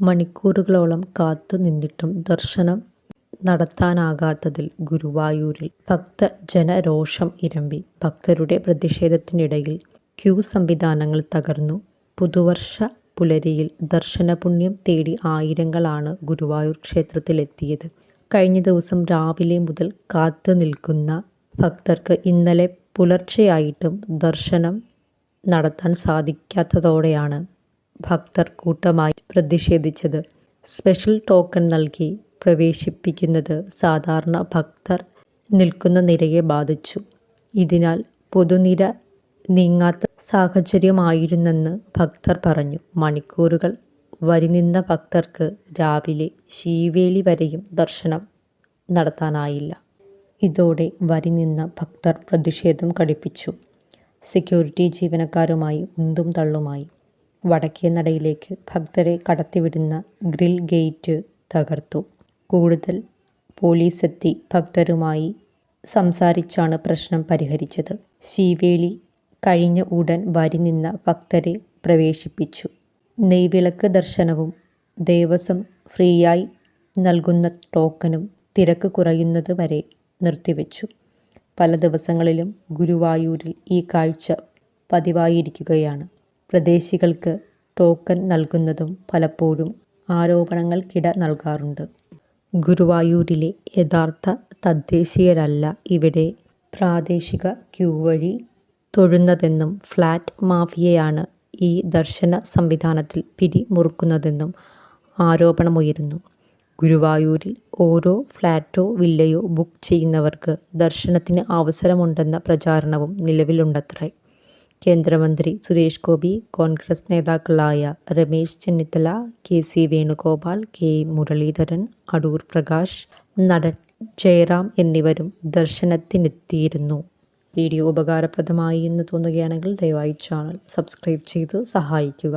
മണിക്കൂറുകളോളം കാത്തു നിന്നിട്ടും ദർശനം നടത്താനാകാത്തതിൽ ഗുരുവായൂരിൽ ഭക്തജനരോഷം ഇരമ്പി. ഭക്തരുടെ പ്രതിഷേധത്തിനിടയിൽ ക്യൂ സംവിധാനങ്ങൾ തകർന്നു. പുതുവർഷ പുലരിയിൽ ദർശനപുണ്യം തേടി ആയിരങ്ങളാണ് ഗുരുവായൂർ ക്ഷേത്രത്തിലെത്തിയത്. കഴിഞ്ഞ ദിവസം രാവിലെ മുതൽ കാത്തു നിൽക്കുന്ന ഭക്തർക്ക് ഇന്നലെ പുലർച്ചെയായിട്ടും ദർശനം നടത്താൻ സാധിക്കാത്തതോടെയാണ് ഭക്തർ കൂട്ടമായി പ്രതിഷേധിച്ചത്. സ്പെഷ്യൽ ടോക്കൺ നൽകി പ്രവേശിപ്പിക്കുന്നത് സാധാരണ ഭക്തർ നിൽക്കുന്ന നിരയെ ബാധിച്ചു. ഇതിനാൽ പൊതുനിര നീങ്ങാത്ത സാഹചര്യമായിരുന്നെന്ന് ഭക്തർ പറഞ്ഞു. മണിക്കൂറുകൾ വരിനിന്ന ഭക്തർക്ക് രാവിലെ ശീവേലി വരെയും ദർശനം നടത്താനായില്ല. ഇതോടെ വരിനിന്ന ഭക്തർ പ്രതിഷേധം ഘടിപ്പിച്ചു സെക്യൂരിറ്റി ജീവനക്കാരുമായി ഉന്തും തള്ളുമായി. വടക്കേനടയിലേക്ക് ഭക്തരെ കടത്തിവിടുന്ന ഗ്രിൽ ഗേറ്റ് തകർത്തു. കൂടുതൽ പോലീസെത്തി ഭക്തരുമായി സംസാരിച്ചാണ് പ്രശ്നം പരിഹരിച്ചത്. ശീവേലി കഴിഞ്ഞ ഉടൻ വരി നിന്ന ഭക്തരെ പ്രവേശിപ്പിച്ചു. നെയ്വിളക്ക് ദർശനവും ദേവസ്വം ഫ്രീയായി നൽകുന്ന ടോക്കനും തിരക്ക് കുറയുന്നത് വരെ നിർത്തിവെച്ചു പല ദിവസങ്ങളിലും ഗുരുവായൂരിൽ ഈ കാഴ്ച പതിവായിരിക്കുകയാണ്. പ്രദേശികൾക്ക് ടോക്കൺ നൽകുന്നതും പലപ്പോഴും ആരോപണങ്ങൾക്കിട നൽകാറുണ്ട്. ഗുരുവായൂരിലെ യഥാർത്ഥ തദ്ദേശീയരല്ല ഇവിടെ പ്രാദേശിക ക്യൂ വഴി തൊഴുന്നതെന്നും ഫ്ളാറ്റ് മാഫിയയാണ് ഈ ദർശന സംവിധാനത്തിൽ പിടി മുറുക്കുന്നതെന്നും ആരോപണമുയരുന്നു. ഗുരുവായൂരിൽ ഓരോ ഫ്ലാറ്റോ വില്ലയോ ബുക്ക് ചെയ്യുന്നവർക്ക് ദർശനത്തിന് അവസരമുണ്ടെന്ന പ്രചാരണവും നിലവിലുണ്ടത്രേ. കേന്ദ്രമന്ത്രി സുരേഷ് ഗോപി, കോൺഗ്രസ് നേതാക്കളായ Ramesh Chennithala, K. C. Venugopal, K. Muraleedharan, Adoor Prakash, നടൻ ജയറാം എന്നിവരും ദർശനത്തിനെത്തിയിരുന്നു. വീഡിയോ ഉപകാരപ്രദമായി എന്ന് തോന്നുകയാണെങ്കിൽ ദയവായി ചാനൽ സബ്സ്ക്രൈബ് ചെയ്ത് സഹായിക്കുക.